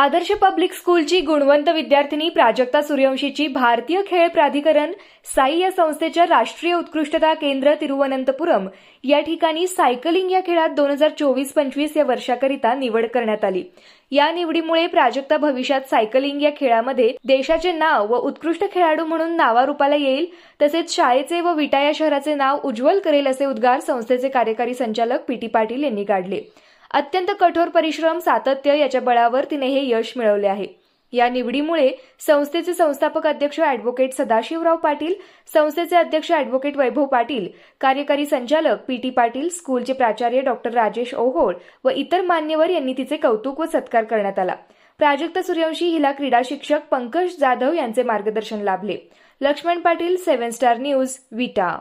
Adarsh public स्कूलची गुणवंत विद्यार्थिनी प्राजक्ता सूर्यवंशीची भारतीय खेळ प्राधिकरण साई या संस्थेच्या राष्ट्रीय उत्कृष्टता केंद्र तिरुवनंतपुरम या ठिकाणी सायकलिंग या खेळात दोन हजार चोवीस पंचवीस या वर्षाकरिता निवड करण्यात आली. या निवडीमुळे प्राजक्ता भविष्यात सायकलिंग या खेळामध्ये देशाचे नाव व उत्कृष्ट खेळाडू म्हणून नावारूपाला येईल तसेच शाळेचे व विटा या शहराचे नाव उज्ज्वल करेल असे उद्गार संस्थेचे कार्यकारी संचालक पी टी पाटील यांनी काढले. अत्यंत कठोर परिश्रम सातत्य याच्या बळावर तिने हे यश मिळवले आहे. या निवडीमुळे संस्थेचे संस्थापक अध्यक्ष अॅडव्होकेट सदाशिवराव पाटील संस्थेचे अध्यक्ष अॅडव्होकेट वैभव पाटील कार्यकारी संचालक पी टी पाटील स्कूलचे प्राचार्य डॉक्टर राजेश ओहोळ व इतर मान्यवर यांनी तिचे कौतुक व सत्कार करण्यात आला. प्राजक्ता सूर्यवंशी हिला क्रीडा शिक्षक पंकज जाधव यांचे मार्गदर्शन लाभले. Laxman Patil seven star news Vita.